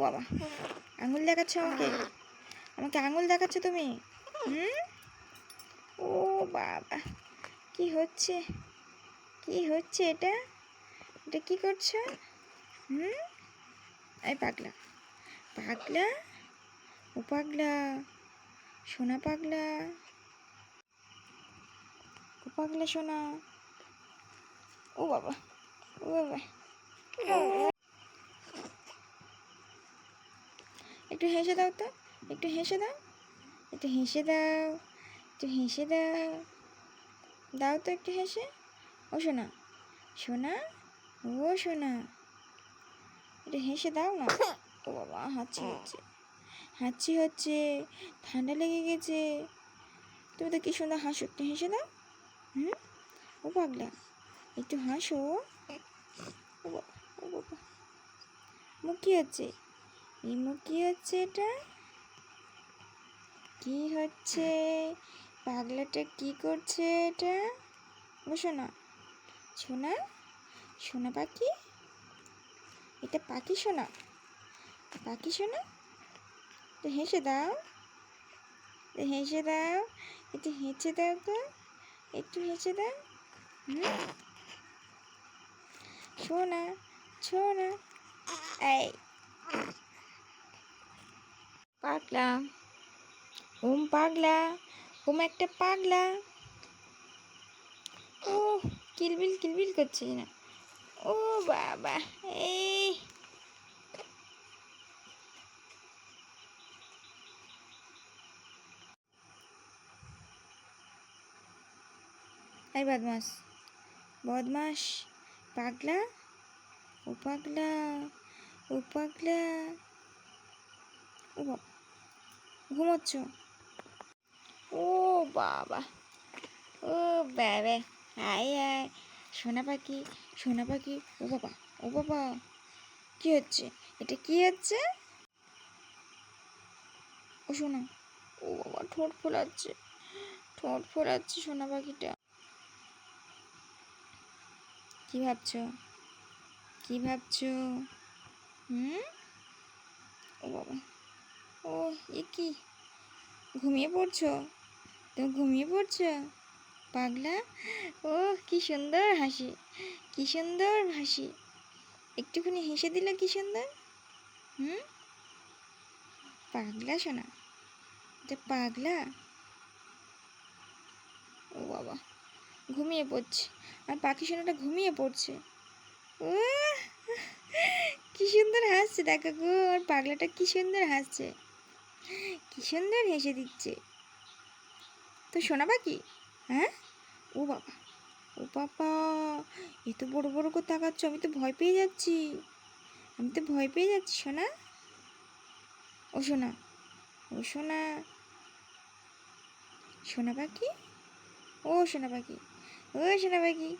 বাবা। আঙুল দেখাচ্ছ আমাকে? আমাকে আঙুল দেখাচ্ছ তুমি? হুম? ও বাবা। কি হচ্ছে? কি হচ্ছে এটা? এটা কি করছ? হুম? এই পাগলা। পাগলা? ও পাগলা। সোনা পাগলা। ও পাগলা সোনা। ও বাবা। ও বাবা। একটু হেসে দাও তো, একটু হেসে দাও, একটু হেসে দাও, একটু হেসে দাও। দাও তো একটু হেসে। ও শোনা শোনা ও শোনা একটু হেসে দাও না। ও বাবা, হাঁচি হচ্ছে হাঁচি হচ্ছে, ঠান্ডা লেগে গেছে। তুমি তো কি সুন্দর হাসো, একটু হেসে দাও। হুম? ও পাগলা, একটু হাসো। ও বাবা ও বাবা। মুখ কি হচ্ছে? এই মুখ কি হচ্ছে এটা? কি হচ্ছে? পাগলাটা কি করছে এটা? ও, সোনা। সোনা? সোনা পাখি? এটা পাখি সোনা? পাখি সোনা? তো হেসে দাও। তো হেসে দাও। একটু হেসে দাও তো। একটু হেসে দাও। হুম? সোনা সোনা। এই। পাগলা। ওম পাগলা। ওম একটা পাগলা। ও কিলবিল কিলবিল করছে না। ও, বাবা, এই। এই বদমাস। বদমাস। পাগলা? ও পাগলা। ও পাগলা। ও বাবা ঘুমোচ্ছ? ও বাবা। ও বাবা। আয় আয় সোনা পাখি সোনা পাখি। ও বাবা ও বাবা। কি হচ্ছে? এটা কি হচ্ছে? ও সোনা, ও বাবা, ঠোঁট ফোলাচ্ছে। ঠোঁট ফোলাচ্ছে সোনা পাখিটা। কি ভাবছ? কি ভাবছ? হুম? ও বাবা। ও, এ কি? ঘুমিয়ে পড়ছো? তুমি ঘুমিয়ে পড়ছো? পাগলা? ও, কি সুন্দর হাসি। কি সুন্দর হাসি। একটুখানি হেসে দিলে কি সুন্দর? হুম? পাগলা শোনা এটা পাগলা? ও বাবা, ঘুমিয়ে পড়ছে। আর পাখি সোনাটা ঘুমিয়ে পড়ছে। ও কি সুন্দর হাসছে, দেখো গো, আর পাগলাটা কি সুন্দর হাসছে। কি সুন্দর হেসে দিচ্ছে। তো শোনা পাখি হ্যাঁ? ও বাবা ও বাবা এ তো বড় বড় করে তাকাচ্ছ, আমি তো ভয় পেয়ে যাচ্ছি। আমি তো ভয় পেয়ে যাচ্ছি সোনা ও সোনা ও সোনা সোনা পাখি ও সোনা পাখি ও সোনা পাখি